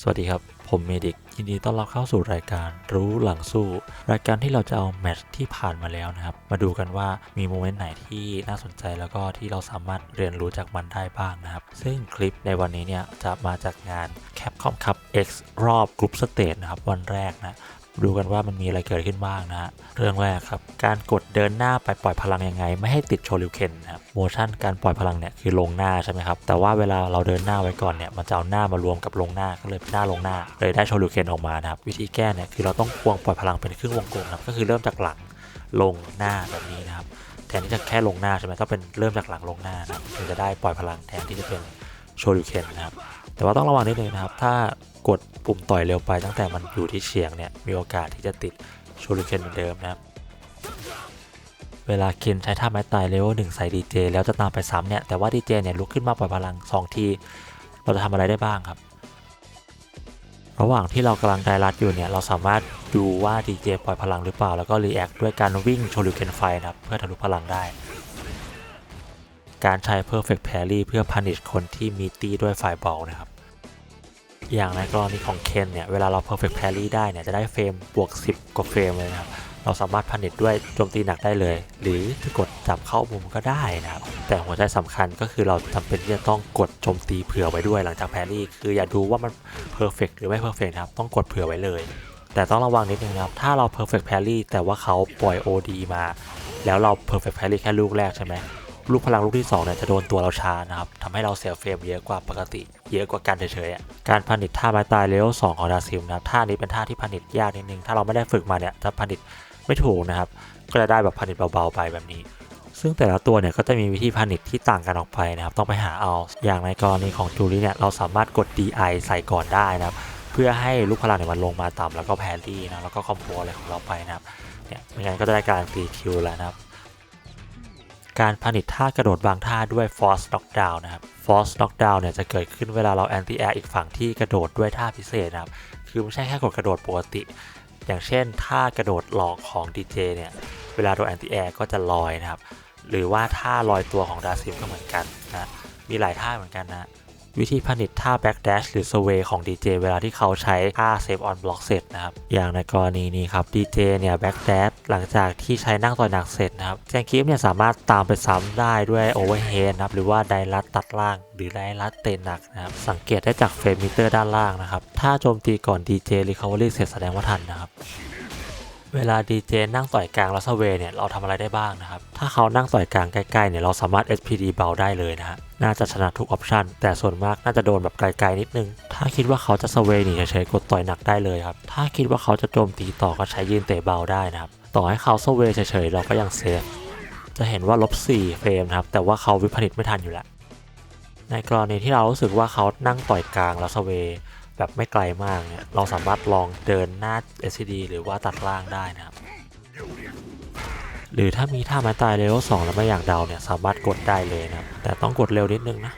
สวัสดีครับ ผมเมดิก ยินดีต้อนรับเข้าสู่รายการรู้หลังสู้ รายการที่เราจะเอาแมตช์ที่ผ่านมาแล้วนะครับ มาดูกันว่ามีโมเมนต์ไหนที่น่าสนใจแล้วก็ที่เราสามารถเรียนรู้จากมันได้บ้างนะครับ ซึ่งคลิปในวันนี้เนี่ยจะมาจากงาน Capcom Cup X รอบกรุ๊ปสเตจนะครับวันแรกนะ ดูกันว่ามันมีอะไรเกิดขึ้นบ้างนะฮะเรื่องแรกครับ การกดเดินหน้าไปปล่อยพลังยังไง ไม่ให้ติดโชลิวเคนนะครับโมชั่นการปล่อยพลังเนี่ยคือลงหน้าใช่ไหมครับแต่ว่าเวลาเราเดินหน้าไว้ก่อนเนี่ยมันจะเอาหน้ามารวมกับลงหน้าก็เลยเป็นหน้าลงหน้า เลยได้โชลิวเคนออกมานะครับวิธีแก้เนี่ยคือเราต้องควงปล่อยพลังเป็นครึ่งวงกลมครับก็คือเริ่มจากหลังลงหน้าแบบนี้นะครับแทนที่จะแค่ลงหน้าใช่ไหมต้องเป็นเริ่มจากหลังลงหน้านะถึงจะได้ปล่อยพลังแทนที่จะเป็นโชลิวเคนนะครับ แต่ว่าต้องระวังนิดนึงนะครับ ถ้ากดปุ่มต่อยเร็วไปตั้งแต่มันอยู่ที่เฉียงเนี่ย มีโอกาสที่จะติดโชลิเคนเหมือนเดิมนะครับเวลาเคนใช้ท่าไม้ตายเลเวลหนึ่งใส่ดีเจแล้วจะตามไปซ้ำเนี่ย แต่ว่าดีเจเนี่ยลุกขึ้นมาปล่อยพลัง 2 ที เราจะทำอะไรได้บ้างครับ ระหว่างที่เรากำลังไดรัดอยู่เนี่ย เราสามารถดูว่าดีเจปล่อยพลังหรือเปล่า แล้วก็รีแอคด้วยการวิ่งโชลิเคนไฟนะครับ เพื่อทะลุพลังได้ การใช้ perfect parry เพื่อ punish คนที่มีตีด้วยไฟบอลนะครับ อย่างในกรณีของเคนเนี่ย เวลาเรา perfect parry ได้เนี่ย จะได้เฟรมบวก 10 กว่าเฟรมเลยนะครับ เราสามารถพันิดด้วยโจมตีหนักได้เลย หรือจะกดจับเข้ามุมก็ได้นะครับ แต่หัวใจสำคัญก็คือเราจำเป็นที่จะต้องกดโจมตีเผื่อไว้ด้วยหลังจากแพรรี่ คืออย่าดูว่ามัน perfect หรือไม่ perfect นะครับ ต้องกดเผื่อไว้เลย แต่ต้องระวังนิดนึงนะครับ ถ้าเรา perfect parry แต่ว่าเขาปล่อย OD มา แล้วเรา perfect parry แค่ลูกแรกใช่ไหม ลูกพลังลูกที่2เนี่ยจะโดนตัวเราช้านะครับทำให้เราเสียเฟรมเยอะกว่าปกติ เยอะกว่ากันเฉยๆอะการผนิตท่าไม้ตายเลเวล2ของดาซิมนะท่านี้เป็นท่าที่ผนิตยากนิดนึงถ้าเราไม่ได้ฝึกมาเนี่ยจะผนิตไม่ถูกนะครับ ก็จะได้แบบผนิตเบาๆไปแบบนี้ ซึ่งแต่ละตัวเนี่ยก็จะมีวิธีผนิตที่ต่างกันออกไปนะครับ ต้องไปหาเอาอย่างในกรณีของจูลี่เนี่ยเราสามารถกด DI ใส่ก่อนได้นะครับเพื่อให้ลูกพลังเนี่ยมันลงมาต่ำแล้วก็แพรรี่นะแล้วก็คอมโบอะไรของเราไปนะครับเนี่ยไม่งั้นก็จะได้การตีคิวแล้วนะครับ การผลิตท่ากระโดดบางท่าด้วย Force Knockdown นะครับ Force Knockdown เนี่ยจะเกิดขึ้นเวลาเรา Anti Air อีกฝั่งที่กระโดดด้วยท่าพิเศษนะครับ คือไม่ใช่แค่กดกระโดดปกติ อย่างเช่นท่ากระโดดหลอกของ DJ เนี่ย เวลาโดน Anti Air ก็จะลอยนะครับ หรือว่าท่าลอยตัวของดาซิมก็เหมือนกันนะ มีหลายท่าเหมือนกันนะ วิธีผลิตท่า backdash หรือ sway ของ DJ เวลาที่เขาใช้ท่า save on block เสร็จนะครับ อย่างในกรณีนี้ครับ DJ เนี่ย backdash หลังจากที่ใช้นั่งต่อยหนักเสร็จนะครับแจงคิฟเนี่ยสามารถตามไปซ้ำได้ด้วย overhead นะครับหรือว่าไดรัดตัดล่าง หรือไดรัดเตนหนักนะครับสังเกตได้จากเฟรมมิเตอร์ด้านล่างนะครับถ้าโจมตีก่อน DJ recovery เสร็จแสดงว่าทันนะครับ เวลาดีเจนั่งต่อยกลางล้วสเวยเนี่ยเราทำอะไรได้บ้างนะครับ ถ้าเขานั่งต่อยกลางใกล้ๆเนี่ยเราสามารถ SPD เบาได้เลยนะฮะน่าจะชนะทุกออปชันแต่ส่วนมากน่าจะโดนแบบไกลๆนิดนึง ถ้าคิดว่าเขาจะสเวนี่เฉยๆกดต่อยหนักได้เลยครับ ถ้าคิดว่าเขาจะโจมตีต่อก็ใช้ยืนเตะเบาได้นะครับ ต่อให้เขาสเวเฉยๆเราก็ยังเซฟจะเห็นว่าลบ4เฟรมครับแต่ว่าเขาวิพนิตไม่ทันอยู่แล้วในกรณีที่เรารู้สึกว่าเขานั่งต่อยกลางแล้วสเวย แบบไม่ไกลมากเนี่ยเราสามารถลองเดินหน้า SCD หรือว่าตัดล่างได้นะครับ หรือถ้ามีท่าไม้ตายเลเวล2แล้วไม่อยากเดาเนี่ยสามารถกดได้เลยนะแต่ต้องกดเร็วนิดนึงนะ